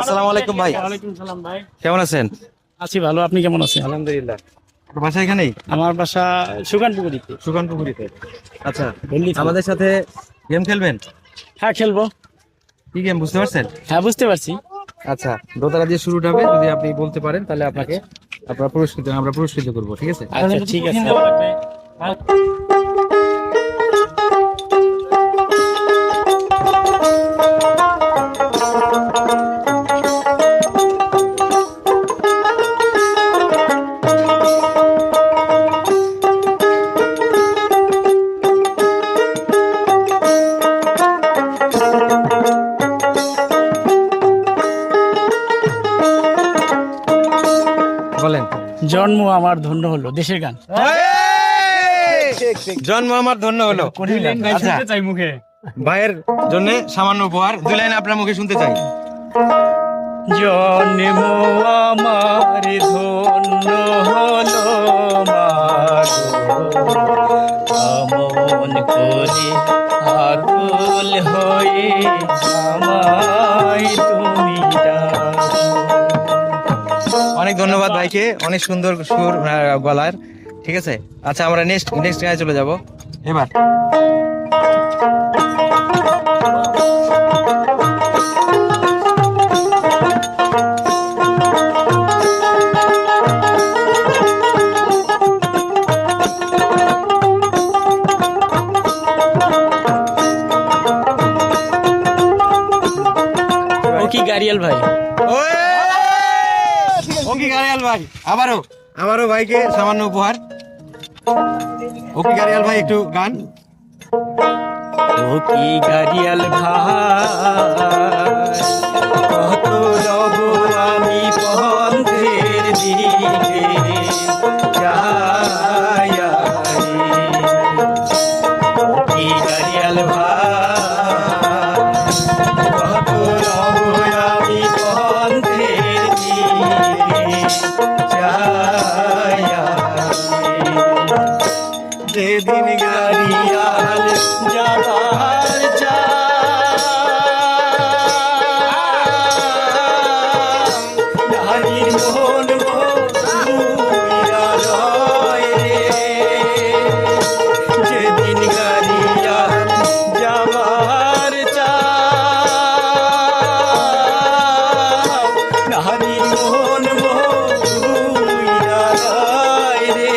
আসসালামু আলাইকুম ভাই। সালাম ভাই। কেমন আছেন? আছি ভালো আপনি কেমন আছেন? আলহামদুলিল্লাহ। আপনার বাসা এখানেই? আমার বাসা আচ্ছা আমাদের সাথে গেম খেলবেন? হ্যাঁ খেলব। কি গেম বুঝতে পারছেন? হ্যাঁ বুঝতে পারছি। আচ্ছা দোতলা দিয়ে শুরুটা হবে যদি আপনি বলতে পারেন তাহলে আপনাকে আপনারা পুরস্কৃত আমরা পুরস্কৃত করব ঠিক আছে। আচ্ছা ঠিক আছে। জন্ম আমার ধন্য হলো দেশের গান। জন্ম আমার ধন্য হলো। আচ্ছা চাই মুখে। ভাইয়ের জন্য সামান্য উপহার দুই লাইন আপনার মুখে শুনতে চাই। জন্ম আমার ধন্য হলো মাগো আমন করে আকুল হয়ে আমায় অনেক ধন্যবাদ ভাইকে। অনেক সুন্দর সুর গলার। ঠিক আছে? আচ্ছা আমরা নেক্সট নেক্সট গায়ে চলে যাব। এবার। কি গাড়িয়াল ভাই? গাড়িয়াল ভাই আবারও। আবারও ভাইকে। সামান্য উপহার। ওকে গাড়িয়াল ভাই একটু গান। ও কি গাড়িয়াল ভাই কত রব আমি পন্থের দিকে গাড়িয়াল ভাই কত রব আমি পন্থের দিকে। যেদিন গাড়িয়াল যাবার নারীর মন যেদিন গাড়িয়াল যাবার নারীর মন ভুইয়া রয় রে।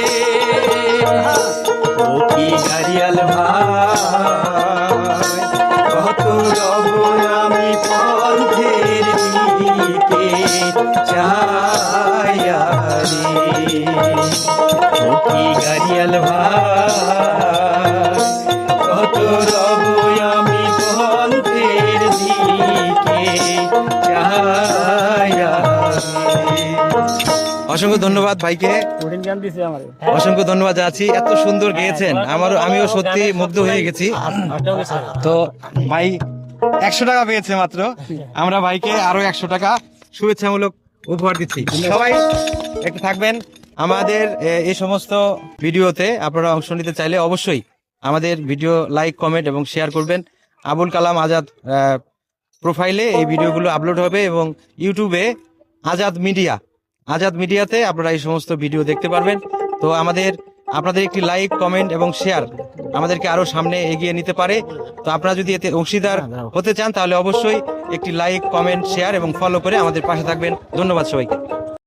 ও অসংখ্য ধন্যবাদ ভাইকে। অসংখ্য ধন্যবাদ যাচ্ছি এত সুন্দর গেয়েছেন। আমারও আমিও সত্যি মুগ্ধ হয়ে গেছি। তো ভাই একশো টাকা পেয়েছে মাত্র। আমরা ভাইকে আরও একশো টাকা শুভেচ্ছামূলক উপহার দিচ্ছি। সবাই একটু থাকবেন। আমাদের এই সমস্ত ভিডিওতে আপনারা অংশ নিতে চাইলে অবশ্যই আমাদের ভিডিও লাইক, কমেন্ট এবং শেয়ার করবেন। আবুল কালাম আজাদ প্রোফাইলে এই ভিডিওগুলো আপলোড হবে এবং ইউটিউবে আজাদ মিডিয়া আজাদ মিডিয়াতে আপনারা এই সমস্ত ভিডিও দেখতে পারবেন। তো আমাদের, আপনাদের একটি লাইক, কমেন্ট এবং শেয়ার আমাদেরকে আরও সামনে এগিয়ে নিতে পারে। তো আপনারা যদি এতে অংশীদার হতে চান, তাহলে অবশ্যই একটি লাইক, কমেন্ট, শেয়ার এবং ফলো করে আমাদের পাশে থাকবেন। ধন্যবাদ সবাইকে।